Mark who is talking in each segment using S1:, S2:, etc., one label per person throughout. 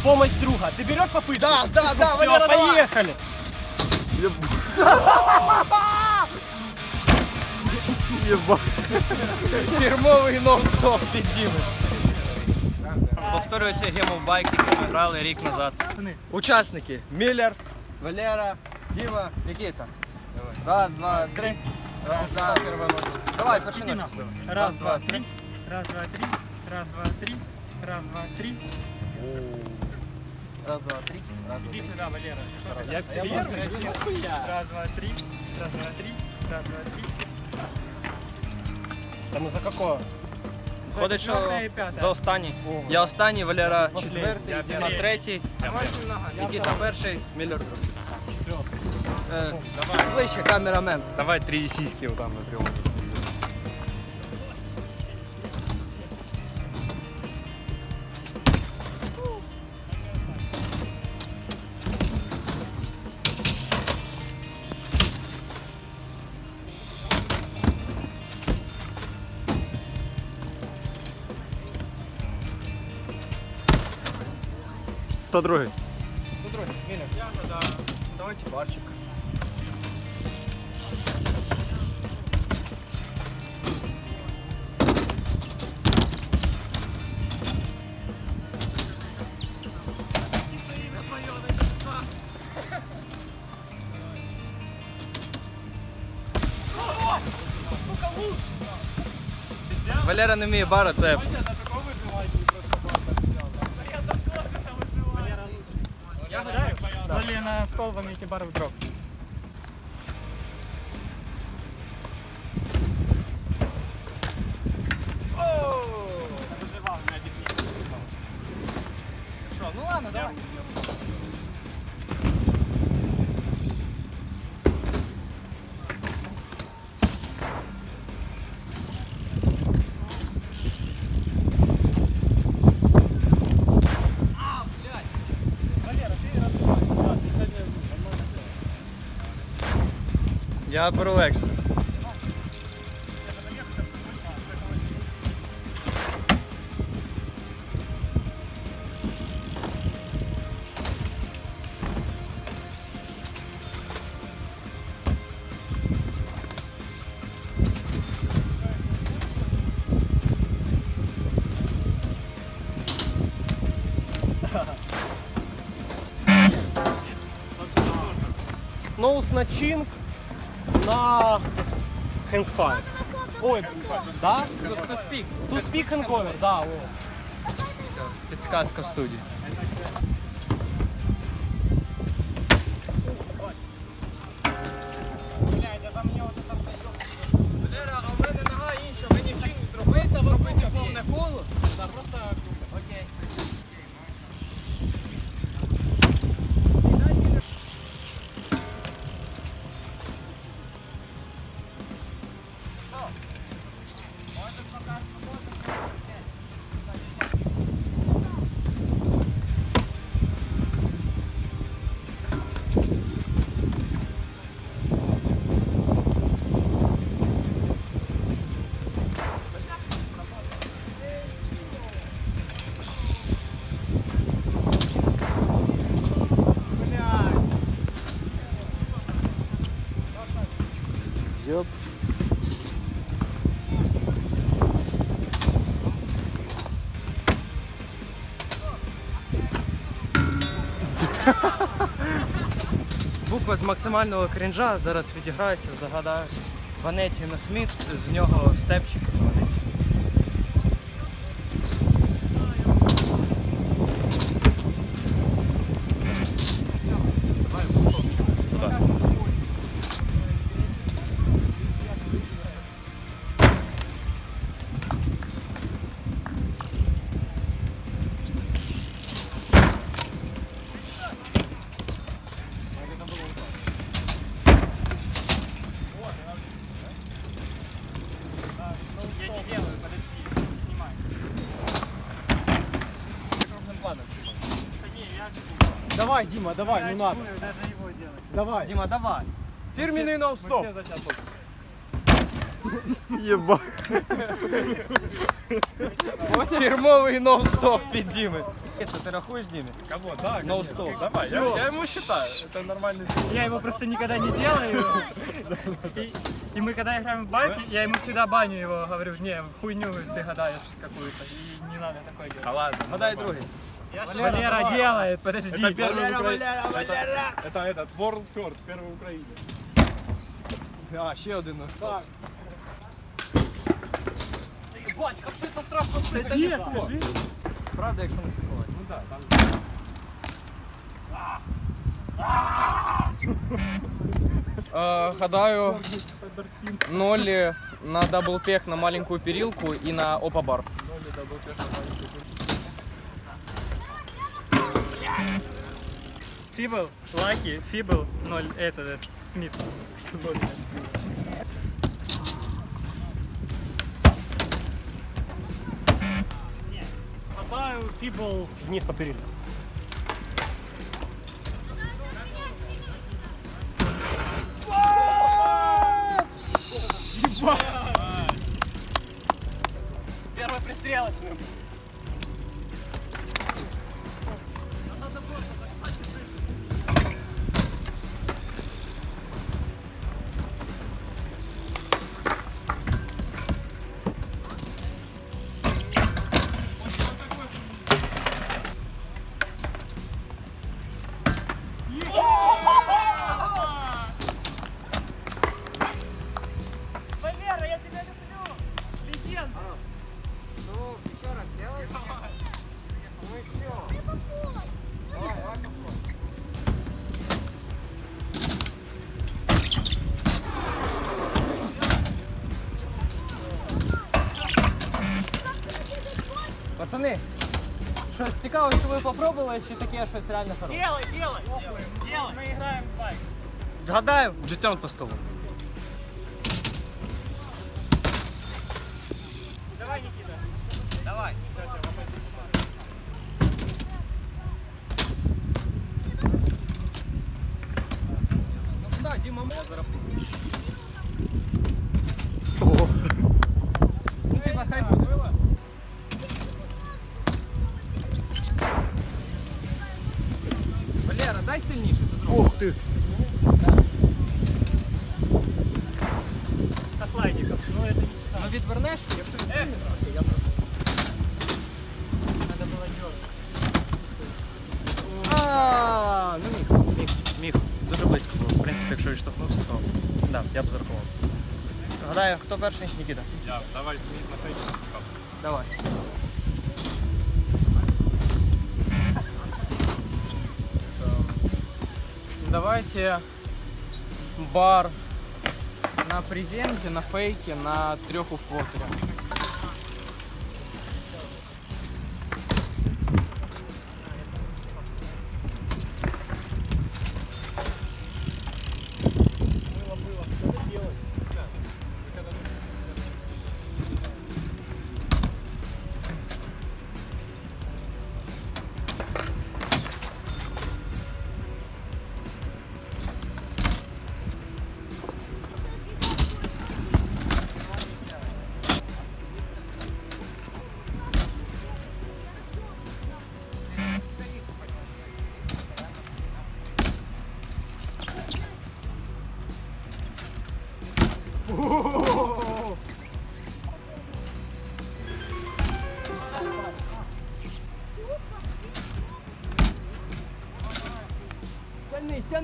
S1: Обычная рубрика «Помощь друга». Ты берешь попытку?
S2: Да, да, да,
S1: Все,
S2: Валера, давай.
S1: поехали. Фірмовий нон-стоп від Діми.
S2: Повторюється гейм байк, який ми грали рік назад. Учасники Міллер, Валера, Діма, Нікіта. Раз, два, три. Раз, два, три. Давай, починай.
S3: Раз, два, три. Раз, два, три. Раз, два, три. Раз, два, три.
S2: Раз, два, три. Раз, два,
S3: Иди
S2: три.
S3: сюда, Валера.
S1: Я первый?
S3: Раз, два, три. Раз, два, три. Раз, два, три.
S1: Та ну за какого?
S2: Виходить, що
S3: Четверте і п'яте.
S2: за останній. Я останній, Валера
S1: Последній.
S2: четвертий,
S3: Я
S2: Діма
S3: третій.
S2: третій, Нікіта перший, Міллер другий. Е, Ближче камерамен.
S4: Давай три сиськи вот там напрямую. Хто другий?
S2: Давайте барчик. Валера не вміє бара, це
S3: Я гадаю, Далі на стол вам які бари вдруг.
S2: ну ладно, давай. Я беру екстра.
S1: Ноус на чинг на Хэнк 5. Ой, да?
S2: To speak.
S1: To speak and cover, да. О.
S2: Все, підсказка в студії. Буква з максимального крінжа. Зараз відіграюся, загадаю. Ванеті на Сміт, з нього степчик
S1: Давай, Дима, давай, не надо.
S3: чекаю даже его делать.
S1: Давай.
S2: Діма, давай.
S1: Фирменный
S3: Мы
S1: ноу-стоп.
S3: все за тебя тут.
S4: Ебать.
S1: Фірмовий ноу-стоп від Діми.
S2: Это ты рахуешь с ними?
S4: Кого? Да,
S2: No
S4: конечно.
S2: stop.
S4: Давай, я,
S2: Всё.
S4: я ему считаю. Это нормальный
S3: Я его просто никогда не делаю. И, и мы когда играем в байки, я ему всегда баню его, говорю, не, хуйню ты гадаешь какую-то. И не надо такое
S4: Да
S3: делать.
S4: ладно.
S2: Гадай
S4: нормально.
S2: другий.
S3: Валера делает, подожди.
S4: Это первый
S2: Валера,
S4: Укра-
S2: Валера,
S4: это-
S2: Валера.
S4: Это этот World First, первый в Україні.
S2: А, ще один наш. Так.
S1: Бать, як це це страшно
S2: Це
S1: прийти.
S2: ні, скажи. Правда, якщо не суховать.
S4: Ну так, там.
S5: Э, гадаю ноли на даблпех на маленькую перилку и на опа-бар.
S3: Фибл, Лаки, Фибл, 0, этот, этот, Смит.
S1: Хватаю фібл вниз по перилу. Первая пристрелась.
S5: Ви попробували, чи таке щось реально хороше?
S1: Делай, делай! Делай!
S3: Мы играем в байк.
S2: Гадаю, джетон по столу.
S3: Давай, Никита.
S2: Давай. Ну куда, Дима, мог
S3: Со слайдиком. Ну, это не
S2: Ну відвернеш, якщо відвернеш.
S3: надо было дергать.
S2: А, ну міг, міг, міг. Дуже близько було. В принципі, якщо відштовхнувся, то да, я б зарахував. Гадаю, хто перший? Нікіта.
S4: Я, давай Сміт на фейк.
S2: Давай.
S5: Давайте бар на презенте, на фейке, на треху в квотере.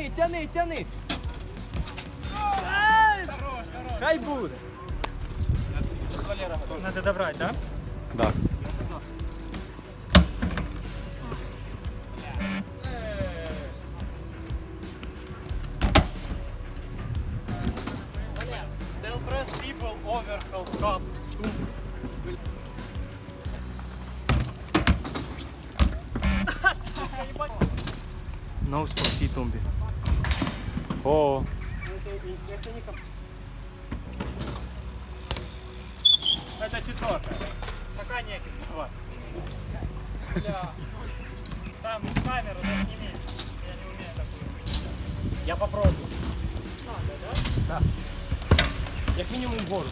S2: Тяни, тяни, тяни. Хай буде.
S3: Надо добрать, да?
S4: Да.
S1: Del press people over half cup stump.
S2: No споксі тумбі.
S4: О,
S3: Это четвертая. Пока. Вот. Бля. Там камеру сними. Я не умею такую.
S1: Я попробую.
S3: Надо, да?
S1: Як мінімум вгору.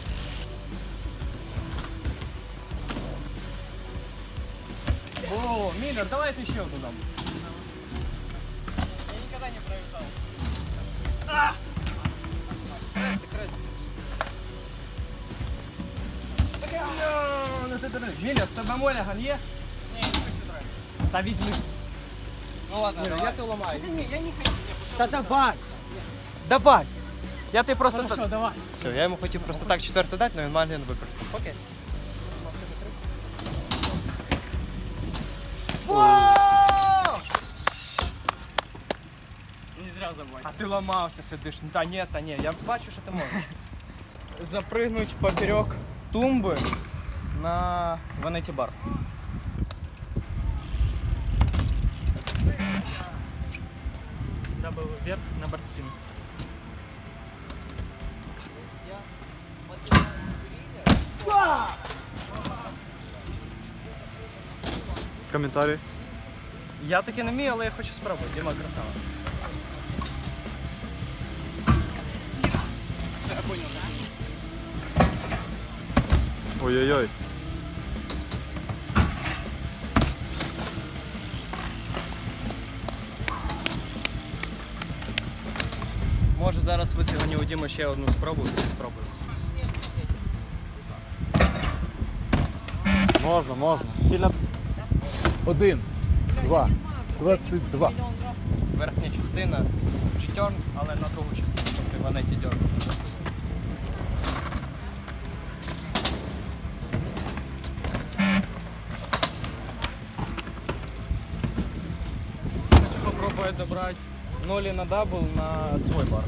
S2: О, Миллер, давайте еще одну Ти диви. Миллер, в тебе моляган є?
S3: Не, я не хочу драть.
S2: Та візьми.
S3: Ну ладно, давай.
S2: я ти ламаю.
S3: Да не, я не хочу.
S2: Та давай! Давай! Я ти просто
S3: Хорошо, давай.
S2: Все, я йому хотів просто так четверту дати, але він магазин використав. Окей. ти ламався, сидиш. Ну, Та ні, та ні, я бачу, що ти можеш.
S5: Запрыгнуть поперек тумбы на ванете бар.
S3: Дабл вверх на барстин.
S4: Коментарі.
S2: Я таки не вмію, але я хочу спробувати. Діма красава.
S4: Ой-ой-ой.
S2: Може зараз ви сьогодні у Діма ще одну спробу спробую.
S4: Можна, можна. Сильно. Один, два, двадцять два.
S2: Верхня частина джитерн, але на другу частину, тобто ванеті дьорн.
S5: Добрать ноли на дабл на свой бар.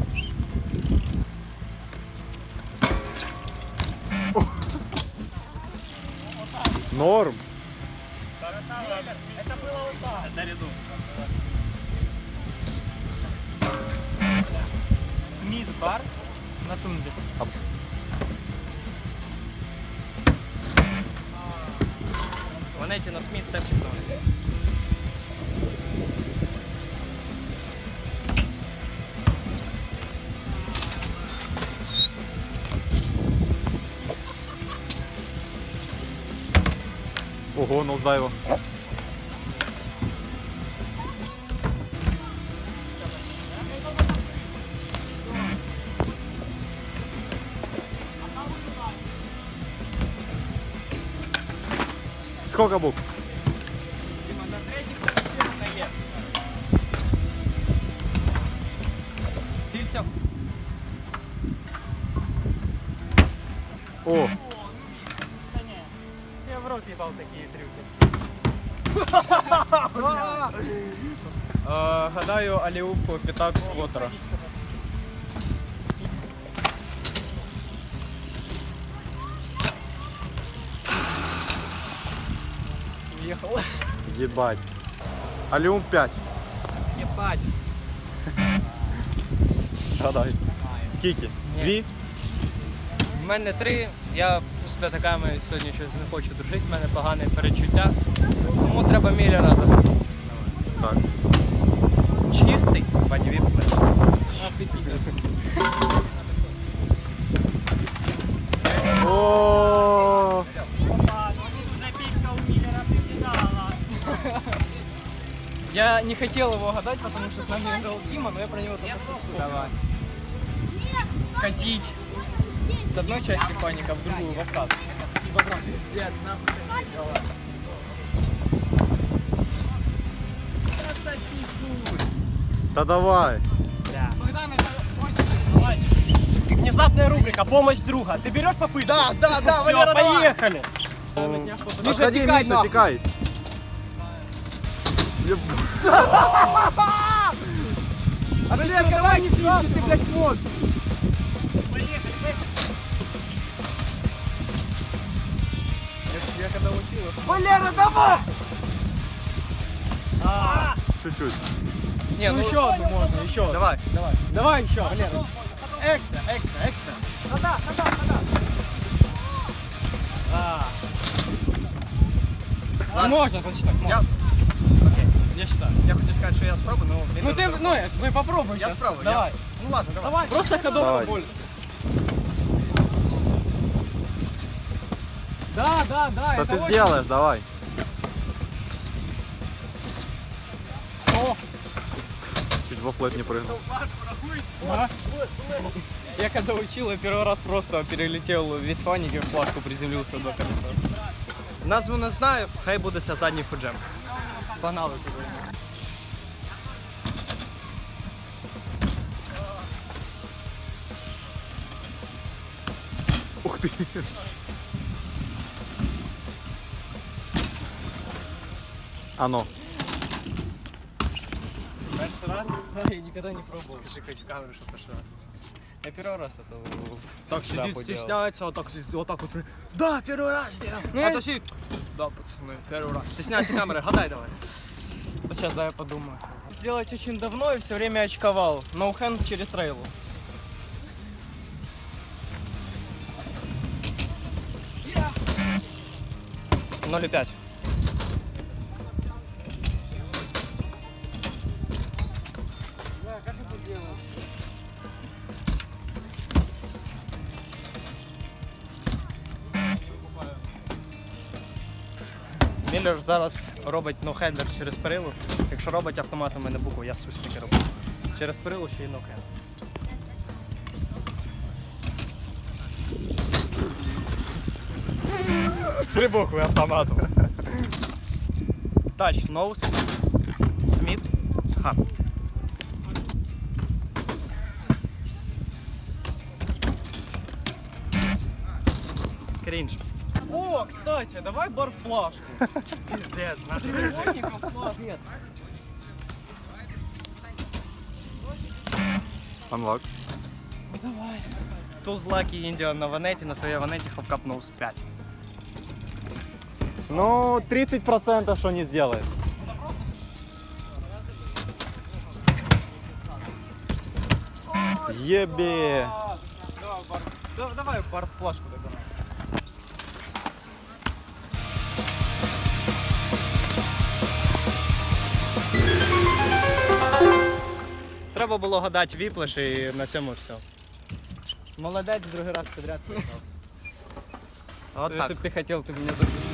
S4: Норм.
S3: Это было вот так. Наряду. Смит бар на тунде.
S2: Ванеті на сміт тепчик на
S4: Ого, нолдайва. Сколько букв?
S2: Діма, на третій частина є. Сільця.
S4: О,
S5: гадаю, алиуп пятак с квотера.
S2: Уїхав.
S4: ебать. Алиум 5.
S2: Єбать.
S4: Гадай. Скільки?
S2: Ні.
S4: Дві?
S2: У мене три. Я з п'ятаками сьогодні щось не хочу дружити, в мене погане перечуття. Тому треба Міллера загасити.
S4: Так.
S2: Чистий, пані Віпфлер.
S4: О,
S3: Опа, ну прибежала.
S5: Я не хотел его гадать, потому что с нами играл Дима, но я про него вспомнил.
S2: Давай.
S5: Вкатить с одной части фаника в другую, в откат.
S4: та давай.
S3: Богдан, это очень... Давай.
S2: Внезапная рубрика «Помощь друга». Ты берешь попытку? Да, да, да,
S3: Всё,
S2: Валера,
S3: давай.
S2: поехали. Миша,
S4: Отходи,
S2: тікай
S4: Миша,
S2: нахуй.
S4: тікай. Єб-
S2: Валер, давай не свищи, ты, блядь, вот.
S5: Когда учил, это
S2: Валера, давай!
S4: Чуть-чуть.
S2: Не, ну
S5: еще одну можно, еще одну.
S2: Давай.
S5: Давай, давай еще, Валера.
S2: Экстра, экстра, экстра.
S3: Хода, хода, хода.
S5: А. Ну, можно зачитать, можно.
S2: Я,
S5: Я считаю.
S2: я хочу сказать, что я спробую, но...
S5: Ну ты, ну, вы попробуй
S2: Я
S5: сейчас.
S2: спробую.
S5: Давай.
S2: я- Ну ладно, давай.
S5: Давай. Просто ходов
S4: Давай.
S5: больше. Да, да, да. Это
S4: ти
S5: очень-
S4: зробиш, давай. Чуть во плет не прыгнул.
S5: Я когда учил, я первый раз просто перелетел весь фаник и в плашку приземлился до колеса.
S2: Назву не знаю, хай буде це задній фуджем. Погнали туди.
S4: Ух ты. Оно.
S2: Перший раз?
S5: Я никогда не пробовал.
S2: Скажи хоч в камеру, перший раз.
S5: Я первый раз это...
S2: Так
S5: Да,
S2: сидить,
S5: поделал.
S2: стесняется, вот так, вот так вот. Да, первый раз сделал.
S5: Ну,
S2: а
S5: я-
S2: то си... Да, пацаны, первый раз. Стесняется камеры, гадай давай.
S5: Сейчас, да, я подумаю. Сделать очень давно и все время очковал. Ноу-хенд через рейлу.
S2: Ноль и пять. Міллер зараз робить ноухендер через перилу. Якщо робить автоматом, у мене букву, я суть роблю. Через перилу ще й ноухендер. Три букви автоматом. Тач, ноус, Сміт, хард. Крінж.
S5: О, кстати, давай бар в плашку.
S2: Пиздец, наш
S5: Треугольников плашку.
S4: Анлак.
S2: Туз Лакі Індіан на ванеті, на своїй ванеті хавкап ноус 5.
S4: Ну, 30% что не сделает. Ебе.
S5: Давай бар, да- давай бар в плашку
S2: Треба було гадати віплеш і на цьому все. Молодець, другий раз підряд прийшов. От
S5: Если
S2: так.
S5: бы ты хотел, ты меня запишешь.